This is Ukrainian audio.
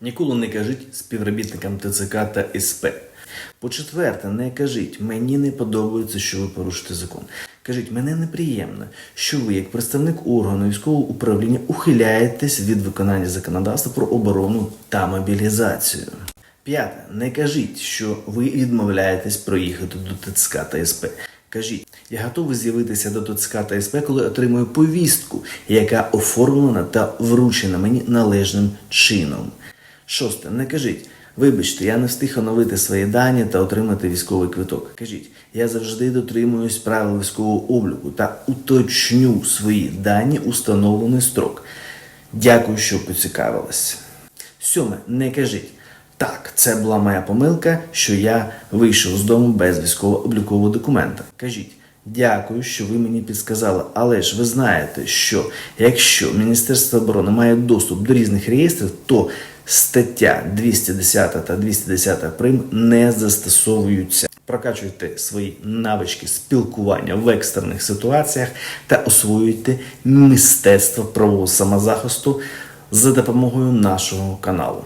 Ніколи не кажіть співробітникам ТЦК та СП. По-четверте, не кажіть, мені не подобається, що ви порушите закон. Кажіть, мене неприємно, що ви, як представник органу військового управління, ухиляєтесь від виконання законодавства про оборону та мобілізацію. П'яте, не кажіть, що ви відмовляєтесь проїхати до ТЦК та СП. Кажіть, я готовий з'явитися до ТЦК та СП, коли отримую повістку, яка оформлена та вручена мені належним чином. Шосте, не кажіть. Вибачте, я не встиг оновити свої дані та отримати військовий квиток. Кажіть, я завжди дотримуюсь правил військового обліку та уточню свої дані у встановлений строк. Дякую, що поцікавились. Сьоме, не кажіть. Так, це була моя помилка, що я вийшов з дому без військово-облікового документа. Кажіть, дякую, що ви мені підсказали, але ж ви знаєте, що якщо Міністерство оборони має доступ до різних реєстрів, то стаття 210 та 210 прим не застосовуються. Прокачуйте свої навички спілкування в екстрених ситуаціях та освоюйте мистецтво правового самозахисту за допомогою нашого каналу.